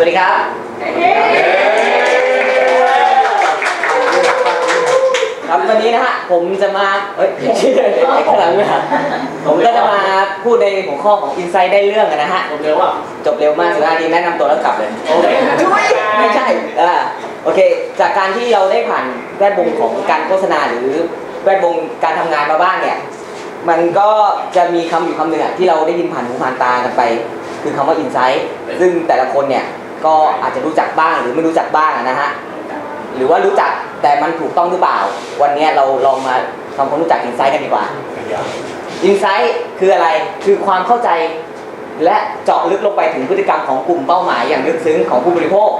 วัสดีครับ ครับวันนี้นะฮะผมจะมาเฮ้ยข้างหลังเลยครับผมก็จะมาพูดในหัวข้อของ Insight ได้เรื่องนะฮะผมเร็วอะจบเร็วมากสิบห้านาทีแนะนำตัวแล้วกลับเลย โอเคไม่ใช่อ่าโอเค จากการที่เราได้ผ่านแวดวงของการโฆษณาหรือแวดวงการทำงานมาบ้างเนี่ย มันก็จะมีคำอยู่คำหนึ่งอะที่เราได้ยินผ่านหูผ่านตากันไป คือคำว่า insight ซึ่งแต่ละคนเนี่ย ก็อาจจะรู้จักบ้างหรือไม่รู้จักบ้างนะฮะหรือว่ารู้จักแต่มันถูกต้องหรือเปล่า วันนี้เราลองมาทำความรู้จัก insight กันดีกว่า insight คืออะไรคือความเข้าใจและเจาะลึกลงไปถึงพฤติกรรมของกลุ่มเป้าหมายอย่างลึกซึ้งของผู้บริโภค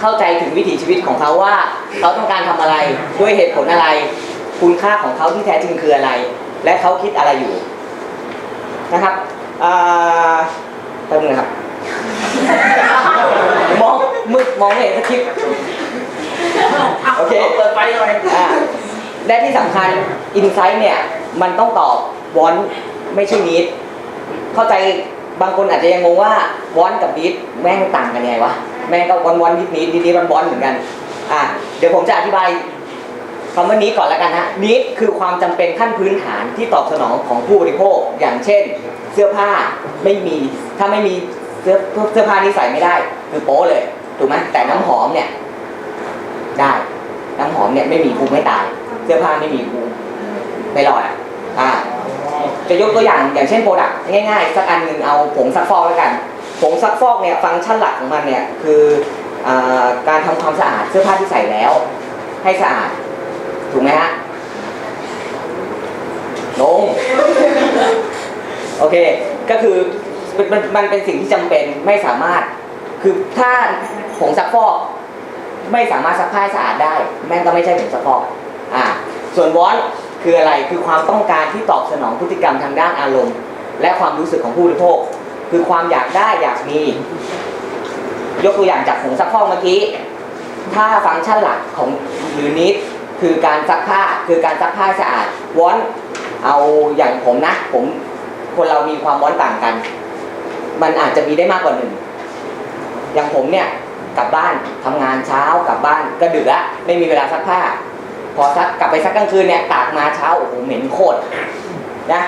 เข้าใจถึงวิถีชีวิตของเขาว่า เขาต้องการทำอะไรด้วยเหตุผลอะไร คุณค่าของเขาที่แท้จริงคืออะไร และเขาคิดอะไรอยู่นะครับอ่าแป๊บนึงนะครับ มองมืดมองไม่เห็นสคริปต์โอเคเปิดไฟหน่อยอ่าและที่สำคัญ Insight เนี่ย มันต้องตอบวอนไม่ใช่นิดเข้าใจบางคนอาจจะยังงงว่าวอนกับนิดแม่งต่างกันยังไงวะแม่งก็วอนวอนนิดนิดนิดนิดวอนวอนเหมือนกันอะเดี๋ยวผมจะอธิบายคำว่านี้ก่อนแล้วกันนะนิดคือความจำเป็นขั้นพื้นฐานที่ตอบสนองของผู้บริโภค อย่างเช่น เสื้อผ้าไม่มี ถ้าไม่มี เสื้อเสื้อผ้านี้ใส่ไม่ได้ คือโป๊เลยถูกไหมแต่น้ำหอมเนี่ย ได้ น้ำหอมเนี่ยไม่มีภูมิไม่ตาย เสื้อผ้าไม่มีภูมิไม่รอดอะอ่าจะยกตัวอย่างอย่างเช่นโปรดักต์ง่ายๆ สักอันหนึ่งเอาผงซักฟอกแล้วกันผงซักฟอกเนี่ยฟังก์ชันหลักของมันเนี่ยคืออการทำความสะอาดเสื้อผ้าที่ใส่แล้ว ให้สะอาด ถูกไหมฮะลงโอเค ก็คือ มันมันมันเป็นสิ่งที่จำเป็นไม่สามารถ คือถ้าผงซักฟอกไม่สามารถซักผ้าสะอาดได้ แม่งก็ไม่ใช่ผงซักฟอกอ่าส่วนวอนคืออะไรคือความต้องการที่ตอบสนองพฤติกรรมทางด้านอารมณ์ และความรู้สึกของผู้บริโภค คือความอยากได้อยากมี ยกตัวอย่างจากผงซักฟอกเมื่อกี้ ถ้าฟังก์ชันหลักของหรือนิดคือการซักผ้าคือการซักผ้าสะอาดวอนเอาอย่างผมนะ ผมคนเรามีความวอนต่างกัน มันอาจจะมีได้มากกว่าหนึ่งอย่างผมเนี่ยกลับบ้านทำงานเช้ากลับบ้านก็ดึกละไม่มีเวลาซักผ้า พอซักกลับไปซักกลางคืนเนี่ยตากมาเช้าโอ้โหเหม็นโคตรนะ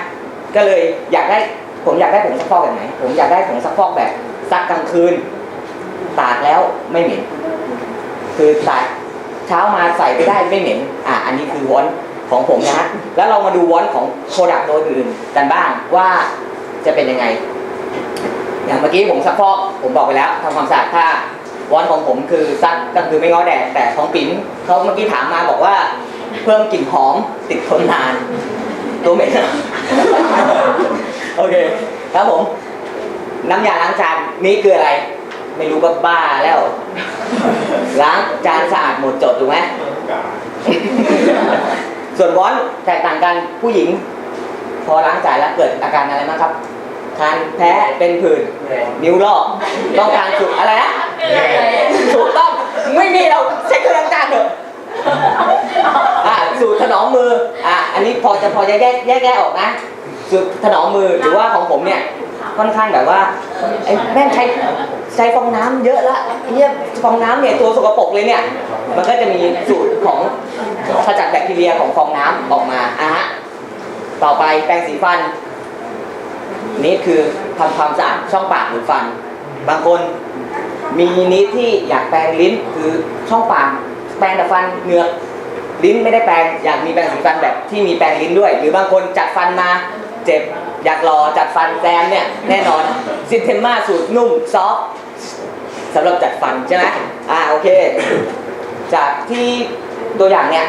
ก็เลยอยากได้ผมอยากได้ผงซักฟอกแบบไหน ผมอยากได้ผงซักฟอกแบบซักกลางคืน ตากแล้วไม่เหม็น คือตากเช้ามาใส่ไปได้ไม่เหม็นอะอันนี้คือวอนของผมนะฮะแล้วเรามาดูวอนของโปรดักต์ตัวอื่นกันบ้างว่าจะเป็นยังไง อย่างเมื่อกี้ผมซักฟอกผมบอกไปแล้วทำความสะอาดผ้าวอนของผมคือซักก็คือไม่ง้อแดดแต่ของปิ๋มเขาเมื่อกี้ถามมาบอกว่า เพิ่มกลิ่นหอมติดทนนาน ตัวเหม็นโอเคครับผม น้ำยาล้างจานนี่คืออะไร ไม่รู้ก็บ้าแล้ว ล้างจานสะอาดหมดจดถูกไหมส่วนวอนแตกต่างกันผู้หญิง พอล้างจานแล้วเกิดอาการอะไรบ้างครับ คันแพ้เป็นผื่นนิ้วลอกต้องการสุดอะไรนะถูกต้องไม่มีเราใช้เครื่องล้างจานเถอะอะสูตรถนอมมืออะอันนี้พอจะพอจะแยกแยกแยกออกนะสูตรถนอมมือหรือว่าของผมเนี่ยค่อนข้างแบบว่าไอ้แม่งใช้ใช้ฟองน้ำเยอะละเนี่ยฟองน้ำเนี่ยตัวสกปรกเลยเนี่ย มันก็จะมีสูตรของขจัดแบคทีเรียของฟองน้ำออกมาอะฮะต่อไปแปรงสีฟัน นี่คือทำความสะอาดช่องปากหรือฟัน บางคนมีนิดที่อยากแปรงลิ้นคือช่องปากแปรงแต่ฟันเหงือกลิ้นไม่ได้แปรงอยากมีแปรงสีฟันแบบที่มีแปรงลิ้นด้วย หรือบางคนจัดฟันมาเจ็บอยากรอจัดฟันแซมเนี่ยแน่นอนซินเทมมาสูตรนุ่มซอฟสำหรับจัดฟันใช่ไหมอ่าโอเค จากที่ตัวอย่างเนี่ย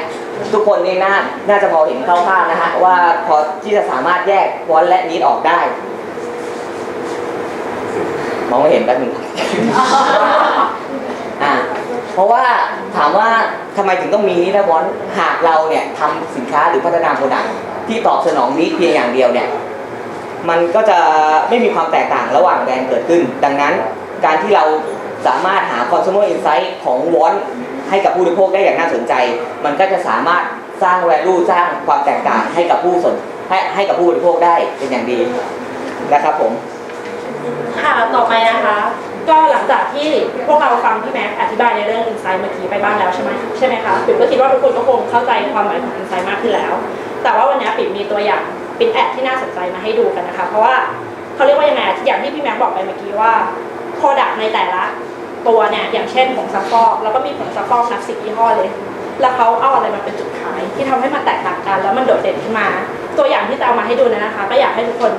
ทุกคนนี่น่าน่าจะพอเห็นคร่าวๆนะฮะว่าพอที่จะสามารถแยกวอนและนิดออกได้ มองไม่เห็นแป๊บนึงอ่าเพราะว่าถามว่าทำไมถึงต้องมีนิดและวอนหากเราเนี่ยทำสินค้าหรือพัฒนาโปรดักที่ตอบสนองนิดเพียงอย่างเดียวเนี่ยมันก็จะไม่มีความแตกต่างระหว่างแบรนด์เกิดขึ้น ดังนั้นการที่เราสามารถหา consumer insight ของวอนให้กับผู้บริโภคได้อย่างน่าสนใจ มันก็จะสามารถสร้าง value สร้างความแตกต่างให้กับผู้สนให้ให้กับผู้บริโภคได้เป็นอย่างดีนะครับผม ค่ะต่อไปนะคะ ก็หลังจากที่พวกเราฟังพี่แม็กอธิบายในเรื่องอินไซต์เมื่อกี้ไปบ้างแล้วใช่ไหมใช่ไหมคะปิ่มก็คิดว่าทุกคนก็คงเข้าใจความหมายของอินไซต์มากขึ้นแล้ว แต่ว่าวันนี้ปิ่มมีตัวอย่างเป็นแอดที่น่าสนใจมาให้ดูกันนะคะ เพราะว่าเขาเรียกว่ายังไงอะอย่างที่พี่แม็กบอกไปเมื่อกี้ว่าโปรดักในแต่ละตัวเนี่ยอย่างเช่นผงซักฟอกแล้วก็มีผงซักฟอกนับสิบยี่ห้อเลย แล้วเขาเอาอะไรมาเป็นจุดขาย ที่ทำให้มันแตกต่างกัน แล้วมันโดดเด่นขึ้นมา ตัวอย่างที่จะเอามาให้ดูนยนะคะ ก็อยากให้ทุกคน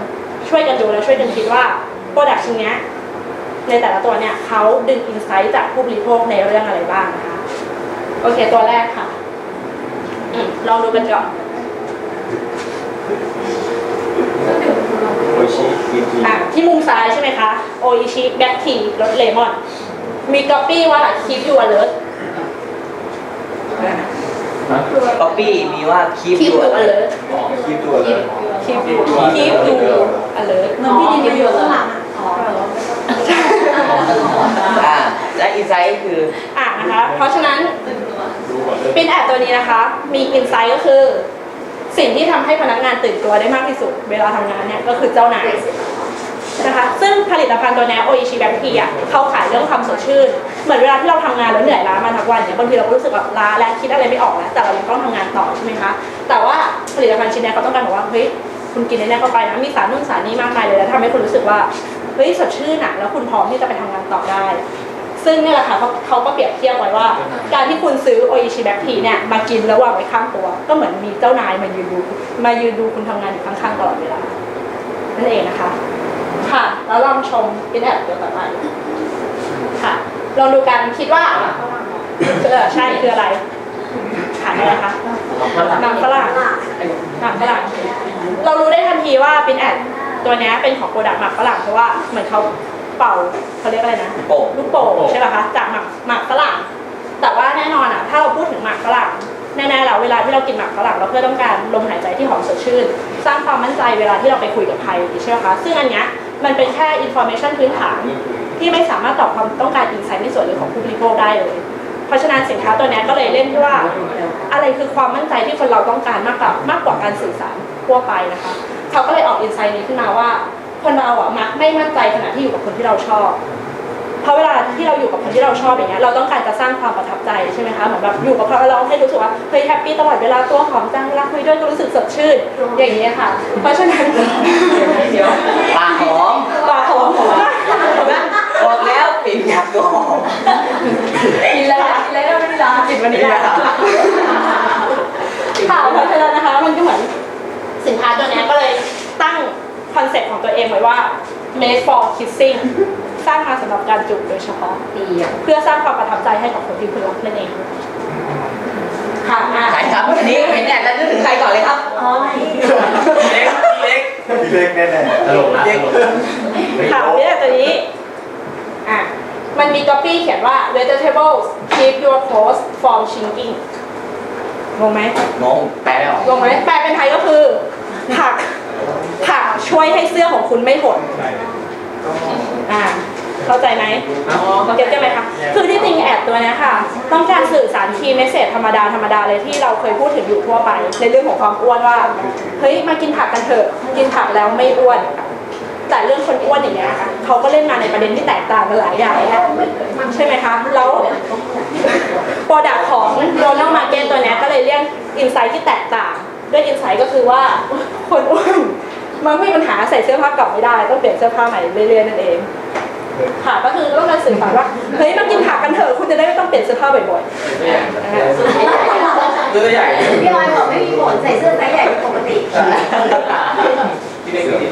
ช่วยกันดูแล้วช่วยกันคิดว่า โปรดักชิ้นเนี้ยในแต่ละตัวเนี่ยเขาดึงอินไซต์จากผู้บริโภคในเรื่องอะไรบ้างนะคะ โอเคตัวแรกค่ะอืมลองดูกันก่อนโอชิกินทีอะที่มุมซ้ายใช่ไหมคะ โออิชิแบล็คทีรสเลมอน มีก๊อปปี้ว่าคลิปยูอเลิร์ป๊อปปี้มีว่าคีบคลิปอยู่ยูอเลิร์คิดตัวเลยคลิปยูคลิปยูอเลิร์มันพี่ดินอยู่ข้างหลัง อ่าและอินไซต์คืออะนะคะ เพราะฉะนั้นดูก่อนเลยปินแอดตัวนี้นะคะ มีอินไซต์ก็คือ สิ่งที่ทำให้พนักงานตื่นตัวได้มากที่สุด เวลาทำงานเนี่ยก็คือเจ้านายนะคะซึ่งผลิตภัณฑ์ตัวนี้โออิชิแบคทีอะเขาขายเรื่องความสดชื่น เหมือนเวลาที่เราทำงานแล้วเหนื่อยล้ามาทั้งวันเนี่ยบางทีเราก็รู้สึกแบบล้าและคิดอะไรไม่ออกแล้ว แต่เรายังต้องทำงานต่อใช่ไหมคะ แต่ว่าผลิตภัณฑ์ชิ้นเนี้เขาต้องการบอกว่าเฮ้ยคุณกินในนี้เข้าไปนะมีสารนู่นสารนี้มากมายเลยแล้วทำให้คุณรู้สึกว่า เฮ้ยสดชื่นอะแล้วคุณพร้อมที่จะไปทำงานต่อได้ ซึ่งเนี่ยแหละค่ะเขาเขาก็เปรียบเทียบไว้ว่า การที่คุณซื้อโออิชิแบคทีเนี่ยมากินแล้ววางไว้ข้างตัว ก็เหมือนมีเจ้านายมายืนดูมายืนดูคุณทำงานอยู่ข้างๆตลอดเวลานั่นเองนะคะ ค่ะ แล้วลองชมอินแอดตัวต่อไปค่ะ ลองดูกันคิดว่าเออใช่คืออะไรขายอะไรคะหนังฝรั่งหนังฝรั่งเรารู้ได้ทันทีว่าเป็นแอด ตัวเนี้ยเป็นของโปรดักต์หมักฝรั่งเพราะว่าเหมือนเขาเป่าเขาเรียกอะไรนะโป่ง ลูกโป่งใช่ป่ะคะจากหมักหมักฝรั่งแต่ว่าแน่นอนอะถ้าเราพูดถึงหมักฝรั่งแน่ๆแล้วเวลาที่เรากินหมักฝรั่งเราเพื่อต้องการลมหายใจที่หอมสดชื่น สร้างความมั่นใจเวลาที่เราไปคุยกับใครใช่ไหมคะซึ่งอันเนี้ยมันเป็นแค่อินโฟเมชันพื้นฐาน ที่ไม่สามารถตอบความต้องการอินไซต์ในส่วนลึกของผู้บริโภคได้เลย เพราะฉะนั้นสินค้าตัวเนี้ยก็เลยเล่นที่ว่า อะไรคือความมั่นใจที่คนเราต้องการมากกว่ามากกว่าการสื่อสารทั่วไปนะคะ เขาก็เลยออกอินไซต์นี้ขึ้นมาว่า คนเราอะมักไม่มั่นใจขณะที่อยู่กับคนที่เราชอบ เพราะเวลาที่เราอยู่กับคนที่เราชอบอย่างเงี้ยเราต้องการจะสร้างความประทับใจใช่ไหมคะเหมือนแบบอยู่กับเขาเราให้รู้สึกว่าเฮ้ยแฮปปี้ตลอดเวลาตัวหอมจังเวลาคุยด้วยก็รู้สึกสดชื่นอย่างเงี้ยค่ะ เพราะฉะนั้นเดี๋ยวปากหอมปากหอมบอกแล้วปิ่นอยากตัวหอมกินแล้วกินแล้วไม่ได้ร้านปิดวันนี้ได้ค่ะค่ะเพราะฉะนั้นนะคะมันก็เหมือน สินค้าตัวเนี้ยก็เลยตั้งคอนเซ็ปต์ของตัวเองไว้ว่า made for kissing สร้างมาสำหรับการจูบโดยเฉพาะดีอะเพื่อสร้างความประทับใจให้กับคนที่คุณรักนั่นเองค่ะอะใครครับอันนี้เห็นแอดแล้วนึกถึงใครก่อนเลยครับอ๋อเล็กเล็กพี่เล็กแน่ๆตลกนะตลกค่ะนี่แหละตัวนี้อะมันมี copy เขียนว่า vegetables keep your clothes from shrinking งงไหมงงแปลไม่ออกงงไหมแปลเป็นไทยก็คือ ผักผักช่วยให้เสื้อของคุณไม่หดอ่าเข้าใจไหมเก็ตใช่ไหมคะคือที่จริงแอดตัวเนี้ยค่ะ ต้องการสื่อสารคีย์เมสเซจธรรมดาธรรมดาเลยที่เราเคยพูดถึงอยู่ทั่วไป ในเรื่องของความอ้วนว่า เฮ้ย มากินผักกันเถอะ กินผักแล้วไม่อ้วน แต่เรื่องคนอ้วนอย่างเงี้ยค่ะเขาก็เล่นมาในประเด็นที่แตกต่างกันหลายอย่างนะใช่ไหมคะ แล้วโปรดักของโรนัลมาร์เก็ตตัวเนี้ยก็เลยเรียกอินไซต์ที่แตกต่าง ด้วยอินไซต์ก็คือว่าคนอ้วนมันไม่มีปัญหาใส่เสื้อผ้าเก่าไม่ได้ ต้องเปลี่ยนเสื้อผ้าใหม่เรื่อยๆนั่นเอง ค่ะก็คือต้องการสื่อสารว่าเฮ้ยมากินผักกันเถอะคุณจะได้ไม่ต้องเปลี่ยนเสื้อผ้าบ่อยๆนะคะตัวใหญ่พี่ออยบอกไม่มีผลใส่เสื้อไซส์ใหญ่เป็นปกติพี่เล็กสิ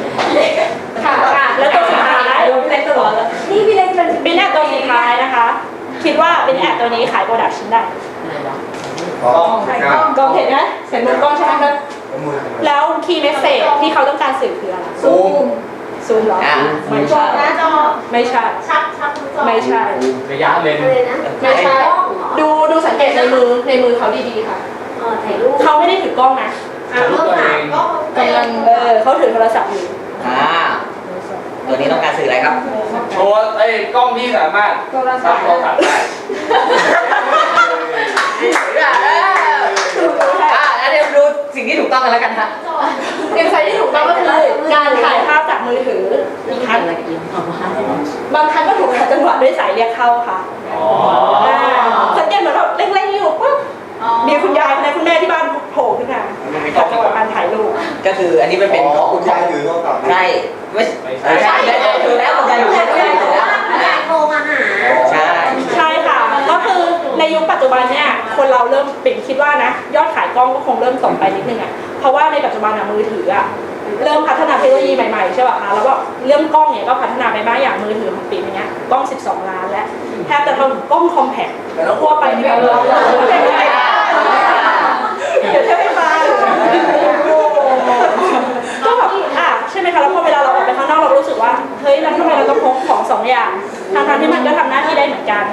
ค่ะอะแล้วตัวสุดท้ายเล็กตลอดแล้วนี่พี่เล็กเป็นบินแอดตัวสุดท้ายนะคะ คิดว่าบินแอดตัวนี้ขายโปรดักชิ้นได้ อ๋อกล้องเห็นไหมเห็นมุมกล้องใช่ไหมคะแล้วคีย์เมสเซจที่เขาต้องการสื่อคืออะไรซูมซูมเหรออะไม่จอใช่หน้าจอไม่ใช่ชัดชัดทุกจอไม่ใช่ระยะเลนอะไรนะไม่ใช่ดูดูสังเกตในมือในมือเขาดีๆค่ะเออถ่ายรูปเขาไม่ได้ถือกล้องนะอะรูปถ่ายก็กำลังเออเขาถือโทรศัพท์อยู่อ่าตัวนี้ต้องการสื่ออะไรครับโชว์ไอ้กล้องที่สามารถโทรศัรัพบท์โทรศัพท์ได้ อ่าแล้วเดี๋ยวดูสิ่งที่ถูกต้องกันแล้วกันฮะอินไซต์ที่ถูกต้องก็คือการถ่ายภาพจากมือมือถืออีกครั้งอะไรกันออกมาบางครั้งก็ถูกขัดจังหวะด้วยสายเรียกเข้าค่ะอ๋ออ่าสังเกตเหมือนเราเร่งๆอยู่ปุ๊บมีคุณยายคุณแม่คุณแม่ที่บ้านโผล่ขึ้นมาจากจังหวะการถ่ายรูปก็คืออันนี้มันเป็นของคุณยายถือโทรศัพท์ใช่ไม่เออใช่ได้ได้ กล้องก็คงเริ่มตกไปนิดนึงอะเพราะว่าในปัจจุบันอะมือถืออะเริ่มพัฒนาเทคโนโลยีใหม่ๆใช่ป่ะคะแล้วก็เรื่องกล้องเนี่ยก็พัฒนาไปบ้างอย่างมือถือของปิ่นอย่างเงี้ยกล้อง 12 ล้านแล้วแทบจะทำกล้องคอมแพคทั่วไปที่แบบเราเดี๋ยวเชื่อไม่ฟังก็แบบอะใช่ไหมคะแล้วพอเวลาเราออกไปข้างนอกเรารู้สึกว่าเฮ้ยแล้วทำไมเราต้องพกของสองอย่างทั้งๆที่มันก็ทำหน้าที่ได้เหมือนกัน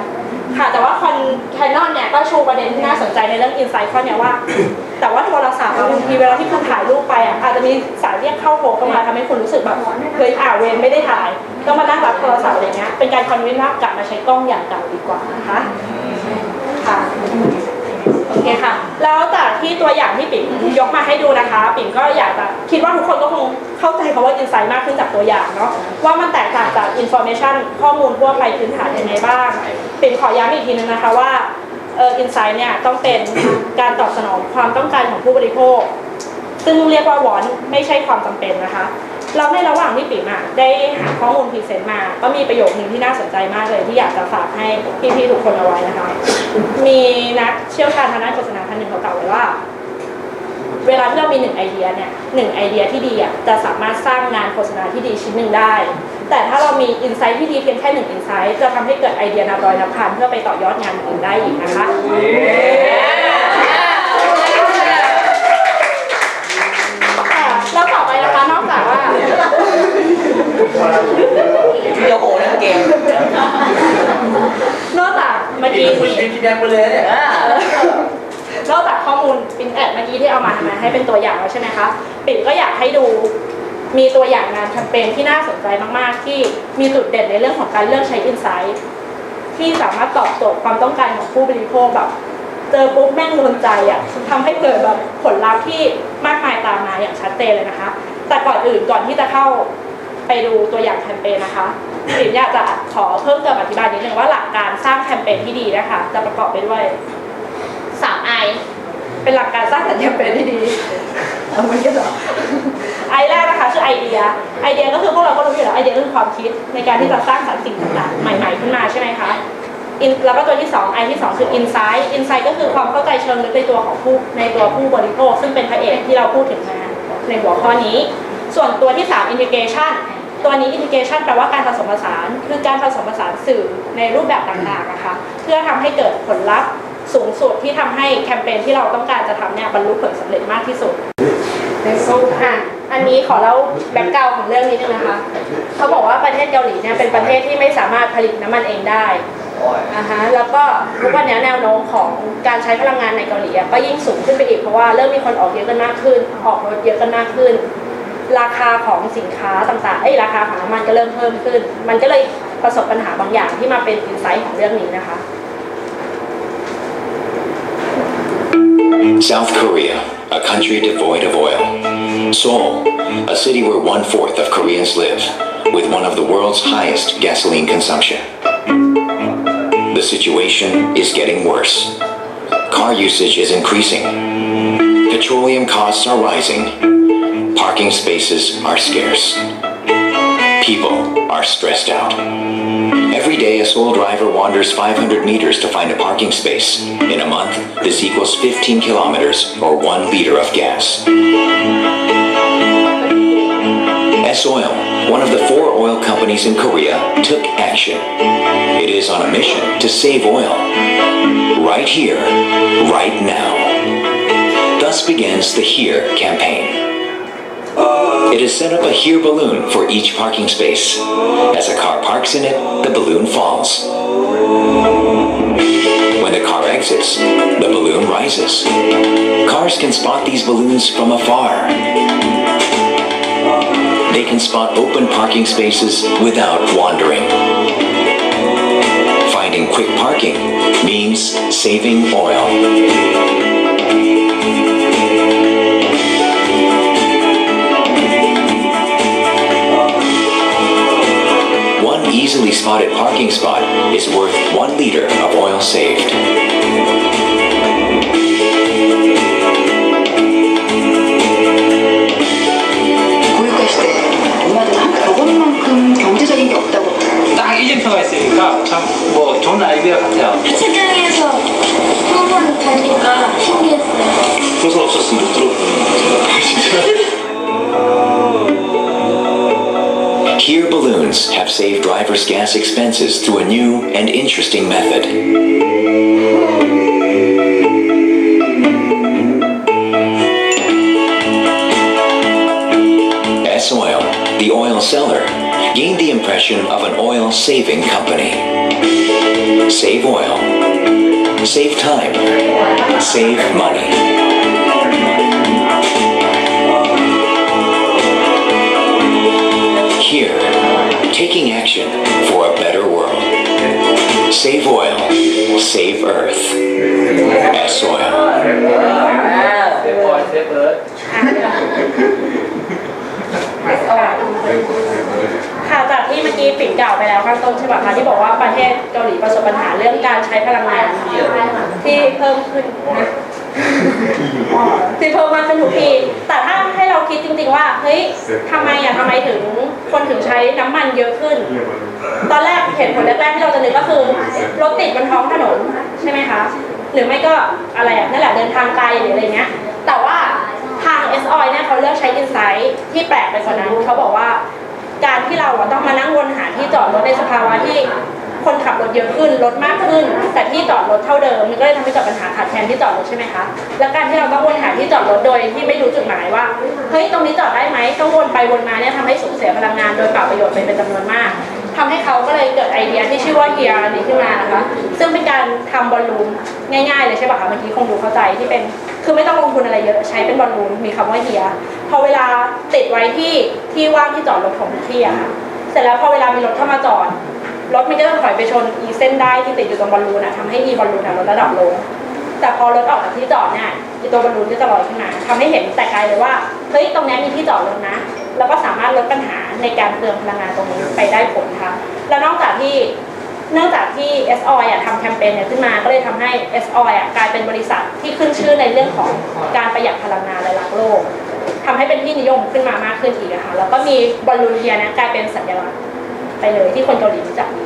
ค่ะ แต่ว่าคอนแคนนอนเนี่ยก็ ชูประเด็นที่น่าสนใจในเรื่องอินไซต์ข้อเนี่ยว่า แต่ว่าโทรศัพท์บางทีเวลาที่คุณถ่ายรูปไปอะอาจจะมีสายเรียกเข้าโทรเข้ามาทำให้คุณรู้สึกแบบเฮ้ยอ่าเวรไม่ได้ถ่ายก็มานั่งรับโทรศัพท์อะไรเงี้ยเป็นการคอนวินว่ากลับมาใช้กล้องอย่างเก่าดีกว่านะคะค่ะโอเคค่ะแล้วจากที่ตัวอย่างที่ปิ่มยกมาให้ดูนะคะ ปิ่มก็อยากจะคิดว่าทุกคนก็คงเข้าใจคำว่าอินไซต์มากขึ้นจากตัวอย่างเนาะว่ามันแตกต่างจากอินโฟเมชันข้อมูลทั่วไปพื้นฐานยังไงบ้าง ปิ่มขอย้ำอีกทีนึงนะคะว่า อออินไซต์เนี่ยต้องเป็นการตอบสนองความต้องการของผู้บริโภค ซึ่งเรียกว่าวอนไม่ใช่ความจำเป็นนะคะ เราในระหว่างที่ปิ่มอะได้หาข้อมูลพรีเซนต์มา ก็มีประโยคนึงที่น่าสนใจมากเลยที่อยากจะฝากให้พี่ๆทุกคนเอาไว้นะคะ มีนักเชี่ยวชาญทางด้านโฆษณาท่านหนึ่งเขากล่าวไว้ว่าเวลาที่เรามีหนึ่งไอเดียเนี่ยหนึ่งไอเดียที่ดีอะจะสามารถสร้างงานโฆษณาที่ดีชิ้นหนึ่งได้ แต่ถ้าเรามีอินไซต์ที่ดีเพียงแค่หนึ่งอินไซต์จะทำให้เกิดไอเดียนับร้อยนับพันเพื่อไปต่อยอดงานอื่นได้อีกนะคะค่ะแล้วต่อไปนะคะนอกจากว่าเดี๋ยวโหนั่นเกมนอกจากเมื่อกินกี้คุณที่กินแดงไปเลยเนี่ยอ่านอกจากข้อมูลปินแอดเมื่อกี้ที่เอามาทำไมให้เป็นตัวอย่างแล้วใช่ไหมคะปิ่นก็อยากให้ดู มีตัวอย่างงานแคมเปญที่น่าสนใจมากๆ ที่มีจุดเด่นในเรื่องของการเลือกใช้อินไซต์ที่สามารถตอบโจทย์ความต้องการของผู้บริโภคแบบ เจอปุ๊บแม่งโดนใจอะทำให้เกิดแบบผลลัพธ์ที่มากมายตามมาอย่างชัดเจนเลยนะคะ แต่ก่อนอื่นก่อนที่จะเข้าไปดูตัวอย่างแคมเปญนะคะปิ่นอยากจะขอเพิ่มเติมอธิบายนิดนึงว่าหลักการสร้างแคมเปญที่ดีนะคะ จะประกอบไปด้วยสามไอเป็นหลักการสร้างสรรค์แคมเปญที่ดีเอาไม่กันเหรอ ไอแรกนะคะคือไอเดีย ไอเดียก็คือพวกเราก็รู้อยู่แล้วไอเดียก็คือความคิดในการที่จะสร้างสรรค์สิ่งต่างๆใหม่ๆขึ้นมาใช่ไหมคะแล้วก็ตัวที่2ไอที่ 2 คือ insight insight ก็คือความเข้าใจเชิงลึกในตัวของผู้ในตัวผู้บริโภคซึ่งเป็นพระเอกที่เราพูดถึงมาในหัวข้อนี้ ส่วนตัวที่ 3 integration ตัวนี้ integration แปลว่าการผสมผสาน คือการผสมผสานสื่อในรูปแบบต่างๆนะคะเพื่อทำให้เกิดผลลัพธ์สูงสุดที่ทำให้แคมเปญที่เราต้องการจะทำเนี่ยบรรลุผลสำเร็จมากที่สุด อะอันนี้ขอเล่าแบ็กกราวของเรื่องนี้นึงนะคะ เขาบอกว่าประเทศเกาหลีเนี่ยเป็นประเทศที่ไม่สามารถผลิตน้ำมันเองได้อ่าฮะแล้วก็ทุกวันนี้แนวโน้มของการใช้พลังงานในเกาหลีอะก็ยิ่งสูงขึ้นไปอีกเพราะว่าเริ่มมีคนออกเยอะกันมากขึ้น ออกรถเยอะกันมากขึ้น ราคาของสินค้าต่างๆ เอ้ยราคาของน้ำมันก็เริ่มเพิ่มขึ้น มันก็เลยประสบปัญหาบางอย่างที่มาเป็นอินไซต์ของเรื่องนี้นะคะ South Korea, a country devoid of oil. Seoul, a city where one fourth of Koreans live, with one of the world's highest gasoline consumption. The situation is getting worse. Car usage is increasing. Petroleum costs are rising. Parking spaces are scarce. People are stressed out. Every day, a Seoul driver wanders 500 meters to find a parking space. In a month, this equals 15 kilometers or one liter of gas. S Oil, one of the four oil companies in Korea, took action. It is on a mission to save oil. Right here, right now. Thus begins the Here campaign. It has set up a here balloon for each parking space. As a car parks in it, the balloon falls. When the car exits, the balloon rises. Cars can spot these balloons from afar. They can spot open parking spaces without wandering. Finding quick parking means saving oil. Spotted parking spot is worth one liter of oil saved. 고유가시대 엄마도 한 저것만큼 경제적인 게 없다고 딱 이정표가 있으니까 참 뭐 좋은 아이디어 같아요. 주차장에서 한번 가니까 신기했어요. 조서 없었으면 못 들어 saved drivers gas expenses through a new and interesting method. S-Oil, the oil seller, gained the impression of an oil-saving company. Save oil. Save time. Save money. Save Earth. S-Oil. เซฟบอยเซฟเอิร์ธค่ะจากที่เมื่อกี้ปิ่นกล่าวไปแล้วข้างต้นใช่ป่ะคะที่บอกว่าประเทศเกาหลีประสบปัญหาเรื่องการใช้พลังงานที่เพิ่มขึ้นนะที่เพิ่มมากขึ้นทุกปีแต่ถ้าให้เราคิดจริง ๆ ว่าเฮ้ยทำไมอะทำไมถึงคนถึงใช้น้ำมันเยอะขึ้น ตอนแรก เหตุผลแรกๆที่เราจะนึกก็คือรถติดบนท้องถนนใช่ไหมคะ หรือไม่ก็อะไรอะนั่นแหละเดินทางไกลหรืออะไรเงี้ย แต่ว่าทาง S o i เนี่ยเขาเลือกใช้ Insight ที่แปลกไปกว่านั้นเขาบอกว่า การที่เราต้องมานั่งวนหาที่จอดรถในสภาวะที่คนขับรถเยอะขึ้นรถมากขึ้น แต่ที่จอดรถเท่าเดิมมันก็เลยทำให้เกิดปัญหาขาดแคลนที่จอดรถใช่ไหมคะและการที่เราต้องวนหาที่จอดรถโดยที่ไม่รู้จุดหมายว่าเฮ้ยตรงนี้จอดได้ไหมต้องวนไปวนมาเนี่ยทำให้สูญเสียพลังงานโดยเปล่าประโยชน์ไปเป็นจำนวนมาก ทำให้เขาก็เลยเกิดไอเดียที่ชื่อว่า Here นี้ขึ้นมานะคะ ซึ่งเป็นการทำบอลลูนง่ายๆเลยใช่ปะคะเมื่อกี้คงดูเข้าใจที่เป็นคือไม่ต้องลงทุนอะไรเยอะใช้เป็นบอลลูนมีคำว่า Here พอเวลาติดไว้ที่ที่ว่างที่จอดรถของที่อะค่ะเสร็จแล้วพอเวลามีรถเข้ามาจอดรถมันก็จะถอยไปชนอีเส้นได้ที่ติดอยู่ตรงบอลลูนอะทำให้อีบอลลูนอะลดระดับลงแต่พอรถออกจากที่จอดเนี่ยตัวบอลลูนก็จะลอยขึ้นมาทำให้เห็นแต่ไกลเลยว่าเฮ้ยตรงนี้มีที่จอดรถนะ แล้วก็สามารถลดปัญหาในการเปลืองพลังงานตรงนี้ไปได้ผลค่ะแล้วนอกจากที่เนื่องจากที่ S o i อะทำแคมเปญเนี่ยขึ้นมาก็เลยทำให้ S o i อะกลายเป็นบริษัทที่ขึ้นชื่อในเรื่องของการประหยัดพลังงานและรักโลกทำให้เป็นที่นิยมขึ้นมามากขึ้นอีกอะคะแล้วก็มีบอลลูนเทียนะกลายเป็นสัญลักษณ์ไปเลยที่คนเกาหลีรู้จักดี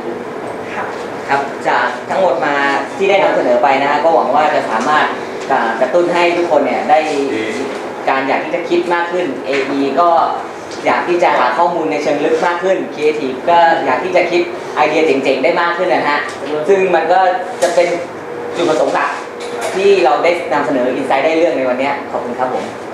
ค่ะครับจากทั้งหมดมาที่ได้นำเสนอไปนะฮะก็หวังว่าจะสามารถกระตุ้นให้ทุกคนเนี่ยได้การอยากที่จะคิดมากขึ้น AE ก็ อยากที่จะหาข้อมูลในเชิงลึกมากขึ้นครีเอทีฟก็อยากที่จะคิดไอเดียเจ๋งๆได้มากขึ้นนะฮะซึ่งมันก็จะเป็นจุดประสงค์หลักที่เราได้นำเสนออินไซด์ได้เรื่องในวันนี้ขอบคุณครับผม